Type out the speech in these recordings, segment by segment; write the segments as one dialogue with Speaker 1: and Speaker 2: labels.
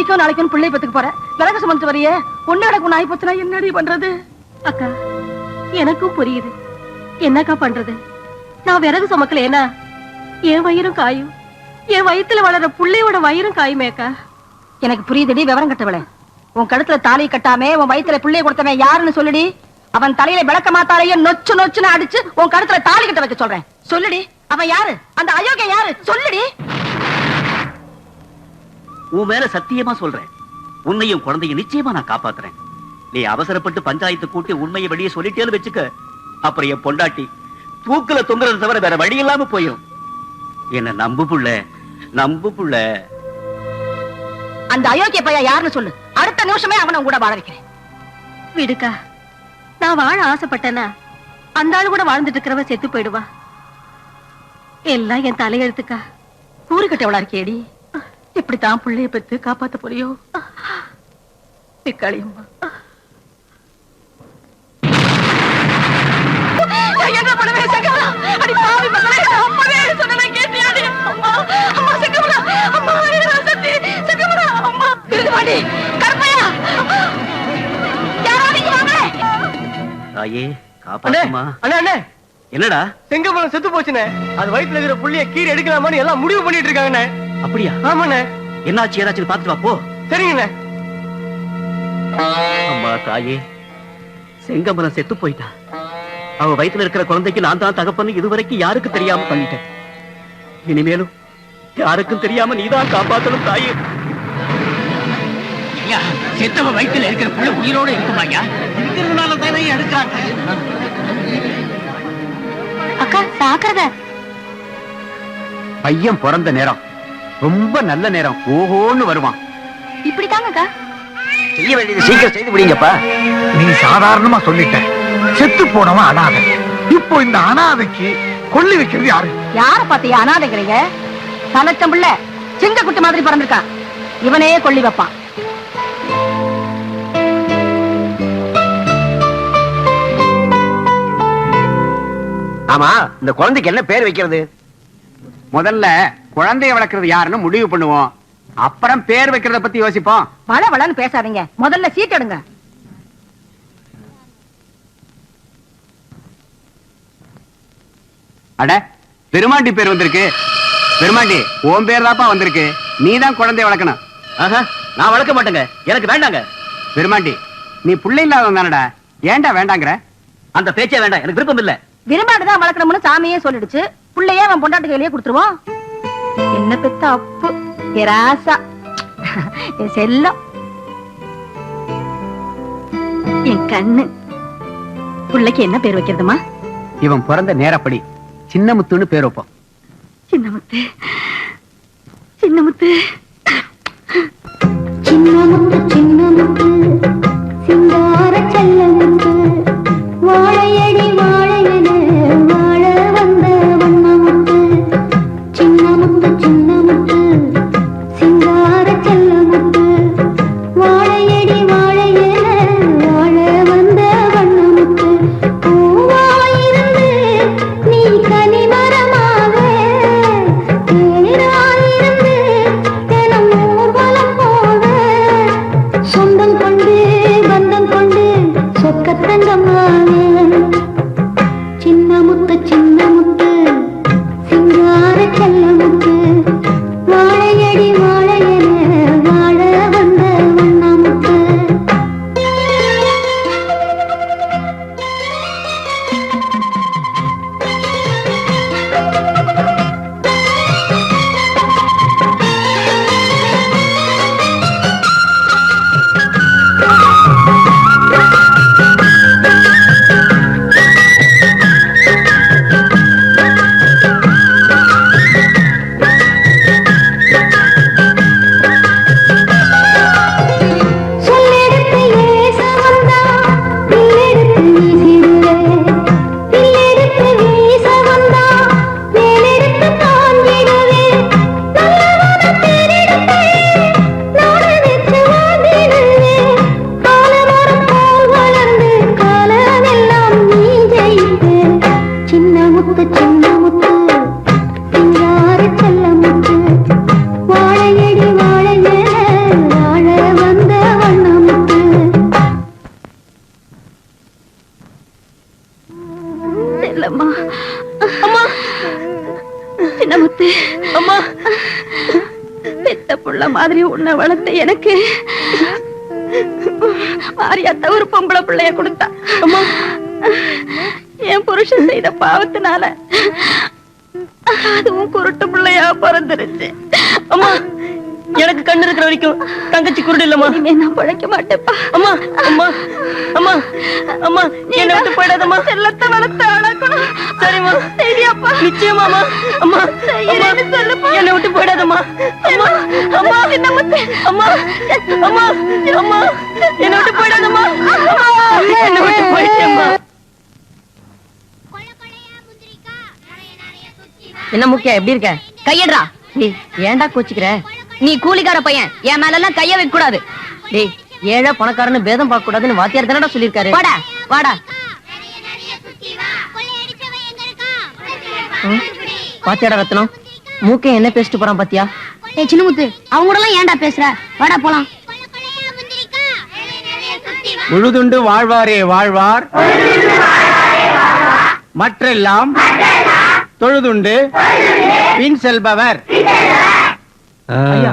Speaker 1: இன்னைக்கோ நாளைக்கும் பிள்ளை பத்துக்கு போற? விலக சுமந்து வரைய? ஒண்ணு கிடக்கு ஒண்ணு ஆகி போச்சுன்னா என்னடி பண்றது?
Speaker 2: அக்கா எனக்கும் புரியுது. என்னக்கா பண்றது? நான் விறகு சுமக்கலையேனா என் வயிறும் காயும். என் வயிற்றுல வளர பிள்ளையோட வயிறும் காயுமேக்கா
Speaker 1: எனக்கு புரியுதுடி விவரம் கட்டவளே. உன் கழுத்துல தாலி கட்டாமே உன் வயிற்றுல பிள்ளைய கொடுத்தவன் யாருன்னு சொல்லுடி. அவன் தலையில விளக்க மாத்தாலையே நொச்சு நொச்சுன்னு அடிச்சு உன் கழுத்துல தாலி கட்ட வைக்க சொல்றேன். சொல்லுடி. அவன் யாரு? அந்த அயோக்கிய யாரு? சொல்லுடி.
Speaker 3: உன் மேல சத்தியமா சொல்றேன். உன்னையும் குழந்தையும் நிச்சயமா நான் காப்பாத்துறேன். நீ அவசரப்பட்டு பஞ்சாயத்து கூட்டி உண்மையை வெளியே சொல்லிட்டேன்னு வச்சுக்க. அப்புறம் என் பொண்டாட்டி தூக்குல தொங்குறது தவிர வேற வழி இல்லாம போயிடும் என்ன நம்பு புள்ள நம்பு புள்ள.
Speaker 1: அந்த அயோக்கிய பையன் யாருன்னு சொல்லு. அடுத்த நிமிஷமே அவனை கூட வாழ வைக்கிறேன்.
Speaker 2: விடுக்கா நான் வாழ ஆசைப்பட்டேனா அந்த ஆளு கூட வாழ்ந்துட்டு இருக்கிறவ செத்து போயிடுவா. எல்லாம் என் தலையெழுத்துக்கா.
Speaker 1: கூறு கட்டவளா இருக்கேடி? இப்படித்தான் பிள்ளைய பெத்து காப்பாத்த போறியோ? என்ன சங்கரா? அடி பாவி மகளே, கேட்டியாடி? அம்மா, அம்மா சங்கரா, அம்மா, சத்தி, சங்கரா, அம்மா, விருதுவாண்டி, கருப்பையா, அம்மா, யாராவது இங்க வாங்க.
Speaker 3: தாயே
Speaker 4: அண்ணே
Speaker 3: காப்பாத்துமா?
Speaker 4: அண்ணே அண்ணே.
Speaker 3: என்னடா?
Speaker 4: செங்கமலம் செத்து போச்சுண்ணே. அது வயித்துல இருக்கிற புள்ளிய கீரை எடுக்கலாமான்னு எல்லாம் முடிவு பண்ணிட்டு இருக்காங்கண்ணே.
Speaker 3: அப்படியா?
Speaker 4: ஆமாண்ணே.
Speaker 3: என்னாச்சு? ஏதாச்சும் பார்த்துட்டு வா போ.
Speaker 4: சரிங்கண்ணே
Speaker 3: அம்மா தாயே. செங்கமலம் செத்து போயிட்டா. அவ வயித்துல இருக்கிற குழந்தைக்கு நான் தான் தகப்பன்னு இதுவரைக்கும் யாருக்கு தெரியாம பண்ணிட்டேன். இனிமேலும் யாருக்கும் தெரியாம நீதான் காப்பாத்தணும் தாயே.
Speaker 5: செத்தவ வயித்துல இருக்கிற புள்ள உயிரோட இருக்குமா ஐயா? இருக்கிறதுனால தானே எடுக்கிறாங்க.
Speaker 2: அக்கா சாக்கிறத
Speaker 6: பையன் பிறந்த நேரம். ரொம்ப நல்ல நேரம். ஓஹோன்னு வருவான்.
Speaker 2: இப்படிதாங்கக்கா.
Speaker 6: செய்ய வேண்டியது சீக்கிரம் செய்து விடுங்கப்பா
Speaker 5: நீ சாதாரணமா சொல்லிட்ட. செத்து போனவன் அனாதை. இப்போ இந்த அனாதைக்கு கொல்லி வைக்கிறது யாரு?
Speaker 1: யார பாத்தியா அனாதைக்கிறீங்க தலைச்சம் பிள்ளை சிங்க குட்டி மாதிரி பிறந்திருக்கான். இவனே கொள்ளி வைப்பான்.
Speaker 6: ஆமா இந்த குழந்தைக்கு என்ன பேர் வைக்கிறது? முதல்ல குழந்தைய வளர்க்கறது யாருன்னு முடிவு பண்ணுவோம். அப்புறம் பேர் வைக்கிறத பத்தி யோசிப்போம்.
Speaker 1: வள வளன்னு பேசாதீங்க. முதல்ல சீட் எடுங்க.
Speaker 6: அட பெருமாண்டி பேர் வந்திருக்கு. பெருமாண்டி உன் பேர் தாப்பா வந்திருக்கு. நீ தான் குழந்தைய வளர்க்கணும்.
Speaker 3: ஆஹா, நான் வளர்க்க மாட்டேங்க. எனக்கு வேண்டாங்க.
Speaker 6: பெருமாண்டி நீ புள்ளை இல்லாதவன் தானடா. ஏன்டா வேண்டாங்கிற?
Speaker 3: அந்த பேச்சே வேண்டாம். எனக்கு விருப்பம் இல்ல.
Speaker 1: விரும்பாடுதான் வளர்க்கணும்னு சாமியே சொல்லிடுச்சு. புள்ளையே அவன் பொண்டாட்டு கையிலேயே கொடுத்துருவோம். என்ன பெத்த அப்பு? என் ராசா. என் செல்லம். என் கண்ணு. புள்ளைக்கு என்ன பேர் வைக்கிறதுமா?
Speaker 6: இவன் பிறந்த நேரப்படி சின்னமுத்துன்னு பேர் வைப்போம்.
Speaker 1: சின்னமுத்து. சின்னமுத்து.
Speaker 7: சின்னமுத்து சின்னமுத்து சிங்கார செல்லமுத்து வாழையடி
Speaker 8: உன்னை வளர்த்த எனக்கு மாரியாத்த ஒரு பொம்பளை பிள்ளைய கொடுத்தா. அம்மா என் புருஷன் செய்த பாவத்தினால அதுவும் குருட்டு பிள்ளையா பிறந்துருச்சு. அம்மா. எனக்கு கண்ணு இருக்கிற வரைக்கும் தங்கச்சி குருடு இல்லம்மா. நான் பழைக்க மாட்டேப்பா அம்மா அம்மா அம்மா அம்மா என்ன விட்டு போயிடாதம்மா. செல்லத்தை வளர்த்து ஆளாக்கணும். சரிம்மா. சரியாப்பா நிச்சயமா அம்மா அம்மா சொல்லுப்பா. என்ன விட்டு போயிடாதம்மா. அம்மா அம்மா என்ன முத்து. அம்மா அம்மா அம்மா என்ன விட்டு போயிடாதம்மா. என்ன விட்டு போயிட்டேம்மா.
Speaker 9: என்ன முக்கியம் எப்படி இருக்க? கையடுறா. டேய் ஏன்டா கோச்சிக்கிற? நீ கூலிக்கார பையன். என் மேல எல்லாம் கைய வைக்க கூடாது டேய் ஏழை பணக்காரன்னு பேதம் பார்க்க கூடாதுன்னு வாத்தியார் தானடா சொல்லிருக்காரு வாடா வாடா. பாத்தியாடா ரத்னம் மூக்கே என்ன பேசிட்டு போறான் பாத்தியா?
Speaker 10: ஏய் சின்னமுத்து அவங்க கூட எல்லாம் ஏன்டா பேசுற? வாடா போலாம்.
Speaker 7: உழுதுண்டு வாழ்வாரே வாழ்வார். மற்றெல்லாம் தொழுதுண்டு பின் செல்பவர்.
Speaker 11: ஐயா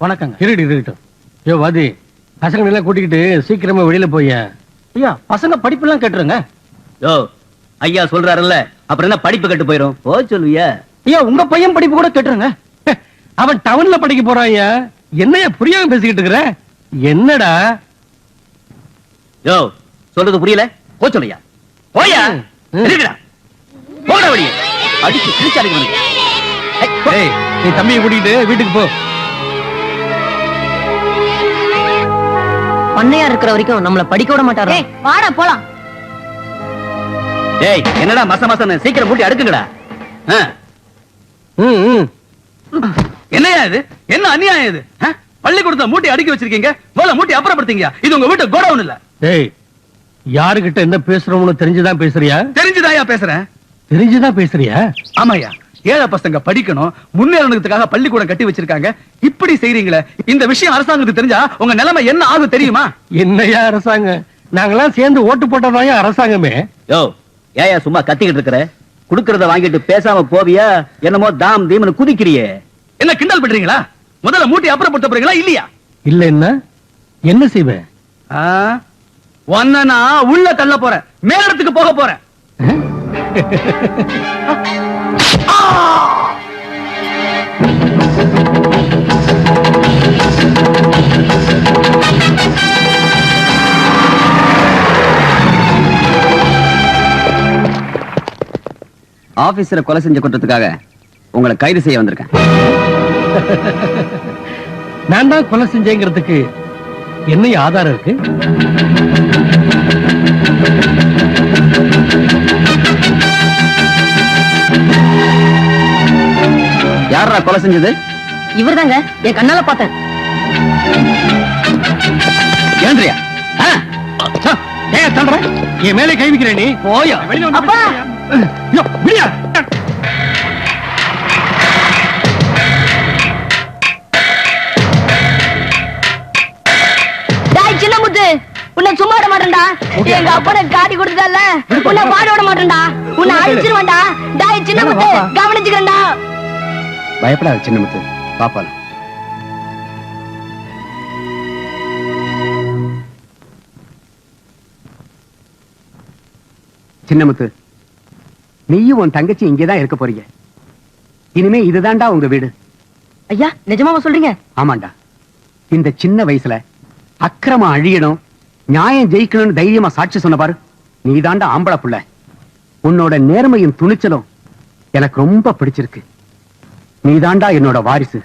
Speaker 11: வணக்கங்க.
Speaker 5: இருடி இருக்கட்டும் யோ வாதி பசங்க எல்லாம் கூட்டிக்கிட்டு சீக்கிரமா வெளியில போய்.
Speaker 11: ஐயா பசங்க படிப்பெல்லாம் கேட்டுருங்க
Speaker 3: யோ ஐயா சொல்றாருல்ல அப்புறம் என்ன படிப்பு கட்டு போயிரும்? போ சொல்லுவியா.
Speaker 11: ஐயா உங்க பையன் படிப்பு கூட கேட்டுருங்க
Speaker 5: அவன் டவுன்ல படிக்க போறான் என்னைய புரியாம பேசிக்கிட்டு இருக்கிற? என்னடா?
Speaker 3: யோ சொல்றது புரியல? போ சொல்லுயா போயா போட வழியே அடிச்சு கிழிச்சாலுங்க உனக்கு. ஏய்.
Speaker 5: ஏய் நீ தம்பியை கூட்டிக்கிட்டு வீட்டுக்கு போ.
Speaker 9: பண்ணையா இருக்கிற வரைக்கும் நம்மள படிக்க விட மாட்டாரா?
Speaker 10: ஏய் வாடா போலாம்.
Speaker 3: டேய் என்னடா மச மசன்னு? சீக்கிரம் மூட்டி அடுக்குங்கடா. ஆ.
Speaker 5: ம், ம்.
Speaker 12: என்னையா இது? என்ன அநியாயம் இது? ஆ? பள்ளிக்கூடத்துல மூட்டை அடுக்கி வச்சிருக்கீங்க? முதல்ல மூட்டை அப்புறப்படுத்தீங்க இது உங்க வீட்டு கோடவுன் இல்ல.
Speaker 5: டேய் யாருகிட்ட என்ன பேசுறோம்னு தெரிஞ்சுதான் பேசுறியா?
Speaker 12: தெரிஞ்சுதாயா பேசுறேன்.
Speaker 5: தெரிஞ்சுதான் பேசுறியா?
Speaker 12: ஆமாயா ஏழை பசங்க படிக்கணும் முன்னேறணுக்காக பள்ளிக்கூடம் கட்டி வச்சிருக்காங்க. இப்படி செய்றீங்களே இந்த விஷயம் அரசாங்கத்துக்கு தெரிஞ்சா உங்க நிலைமை என்ன ஆகும் தெரியுமா?
Speaker 5: என்னையா அரசாங்கம்? நாங்கெல்லாம் சேர்ந்து ஓட்டு போட்டதாயா அரசாங்கமே.
Speaker 3: யோ ஏயா சும்மா கத்திக்கிட்டு இருக்கிற? குடுக்கறத வாங்கிட்டு பேசாம போவியா? என்னமோ தாம் தீம்னு குதிக்கிறியே.
Speaker 12: என்ன கிண்டல் பண்றீங்களா? முதல்ல மூட்டை அப்புறப்படுத்த போறீங்களா இல்லையா?
Speaker 5: இல்ல என்ன? என்ன செய்வேன்
Speaker 12: நான் உள்ள தள்ள போறேன். மேலிடத்துக்கு போக போறேன்.
Speaker 7: ஆபீசரை கொலை செஞ்ச குற்றத்துக்காக உங்களை கைது செய்ய வந்திருக்கேன்.
Speaker 5: நான் தான் கொலை செஞ்சேங்கிறதுக்கு என்ன ஆதாரம் இருக்கு?
Speaker 7: யாரா கொலை செஞ்சது?
Speaker 9: இவர்தாங்க. என் கண்ணால பார்த்தேன்.
Speaker 7: ஏந்திரியா
Speaker 5: ஏன் தள்ளுற என் மேலே கை வைக்கிற நீ.
Speaker 12: போயா.
Speaker 9: அப்பா!
Speaker 5: யோ, விடியா.
Speaker 9: டாய் சின்ன முத்து உன்னை சும்மா விட மாட்டேன்டா. எங்க அப்பனை காட்டி கொடுத்ததல்ல உன்னை பாட விட மாட்டேன்டா. உன்னை அழிச்சிருவேன்டா. டாய் சின்ன முத்து
Speaker 7: பயப்படாத சின்னமுத்து பாப்பால சின்னமுத்து நீயும் உன் தங்கச்சி இங்கேதான் இருக்க போறீங்க. இனிமே இதுதான்டா உங்க வீடு.
Speaker 9: ஐயா நிஜமாவா சொல்றீங்க?
Speaker 7: ஆமாண்டா. இந்த சின்ன வயசுல அக்கிரமம் அழியணும் நியாயம் ஜெயிக்கணும்னு தைரியமா சாட்சி சொன்ன பாரு. நீதாண்டா ஆம்பளை புள்ள. உன்னோட நேர்மையும் துணிச்சலும் எனக்கு ரொம்ப பிடிச்சிருக்கு. நீதாண்டா என்னோட வாரிசு.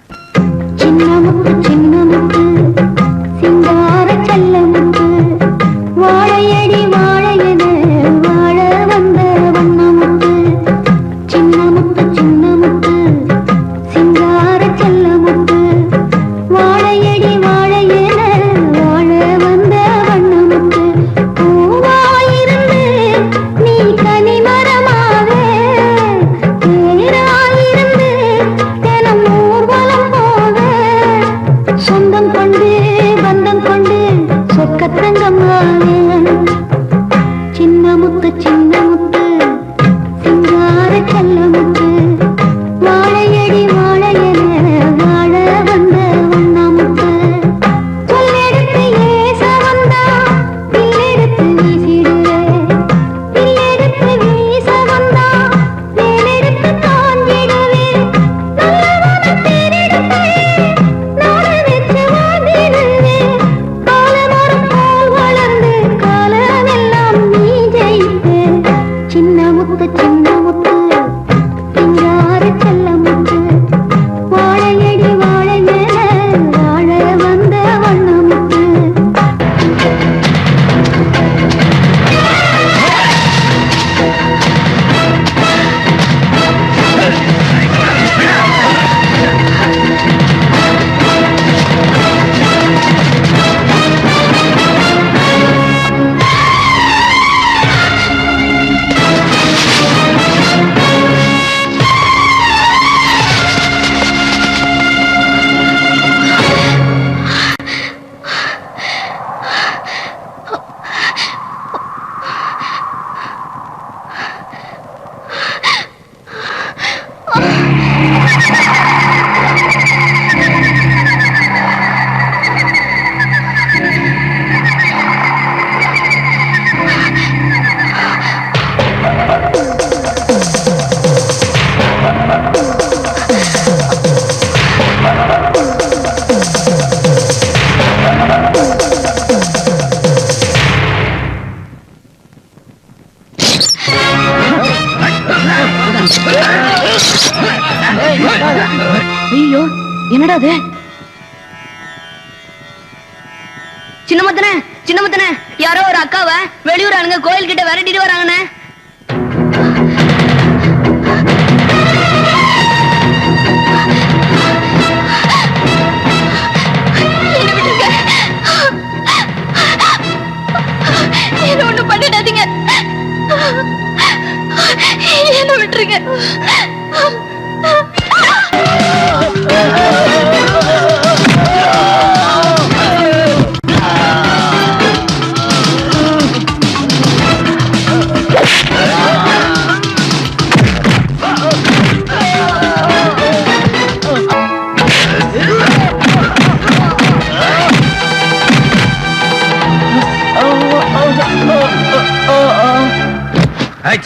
Speaker 10: முத்தனே யாரோ ஒரு அக்காவை வெளியூர் ஆளுங்க கோயில் கிட்ட விரட்டிட்டு வராங்கண்ணே.
Speaker 8: என்ன விட்டுருங்க.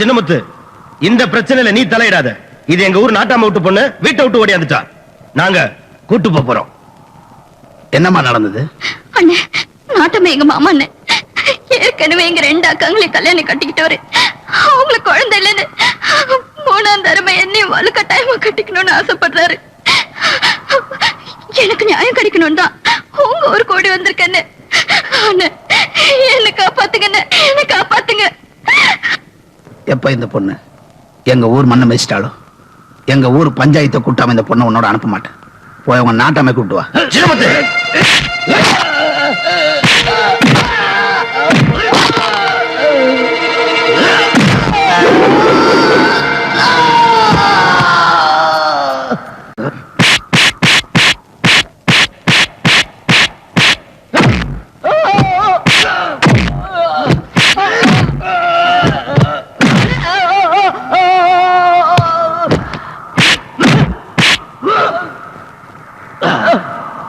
Speaker 4: சின்னமுத்து இந்த பிரச்சனையில நீ தலையிடாத. இது எங்க ஊர் நாட்டாம விட்டு பொண்ணு வீட்டை விட்டு ஓடியாந்துட்டா நாங்க கூட்டு போறோம்.
Speaker 13: என்னம்மா நடந்தது?
Speaker 8: அண்ணே நாட்டமே எங்க மாமா அண்ணே. ஏற்கனவே எங்க ரெண்டு அக்காங்களையும் கல்யாணம் கட்டிக்கிட்டவரு. அவங்களுக்கு குழந்தை இல்லைன்னு மூணாம் தரமை என்னையும் வலுக்கட்டாயமா கட்டிக்கணும்னு ஆசைப்படுறாரு. எனக்கு நியாயம் கிடைக்கணும் தான் உங்க ஒரு கோடி வந்திருக்கேன்னு. அண்ணே என்ன காப்பாத்துங்கண்ணே என்ன காப்பாத்துங்க.
Speaker 13: எப்ப இந்த பொண்ணு? எங்க ஊர் மண்ணை மிதிச்சிட்டாலும் எங்க ஊர் பஞ்சாயத்தை கூட்டாம இந்த பொண்ணை உன்னோட அனுப்ப மாட்டேன். போய் உங்க நாட்டாமை கூப்பிட்டுவா வா.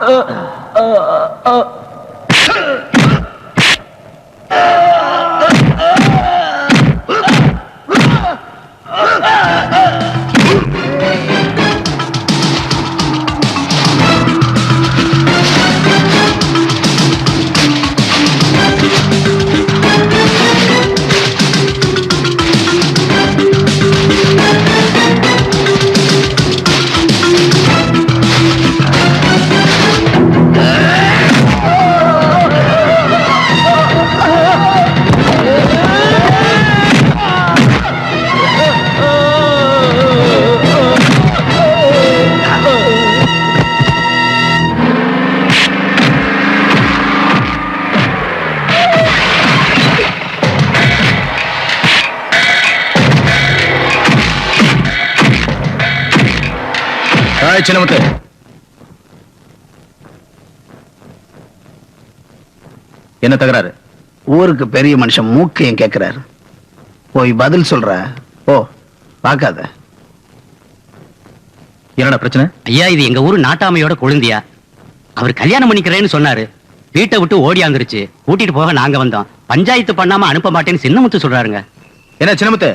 Speaker 4: சின்னமுத்து ஏய் சின்னமுத்து என்ன தகராறு?
Speaker 13: ஊருக்கு பெரிய மனுஷன் மூக்கையும் கேக்குறாரு. போய் பதில் சொல்ற. ஓ பார்க்காத.
Speaker 4: என்னடா பிரச்சனை?
Speaker 3: ஐயா இது எங்க ஊர் நாட்டாமையோட கொழுந்தியா? அவர் கல்யாணம் பண்ணிக்கிறேன்னு சொன்னாரு. வீட்டை விட்டு ஓடியாந்துருச்சு கூட்டிட்டு போக நாங்க வந்தோம். பஞ்சாயத்து பண்ணாம அனுப்ப மாட்டேன்னு சின்னமுத்து சொல்றாருங்க.
Speaker 4: என்ன சின்னமுத்து?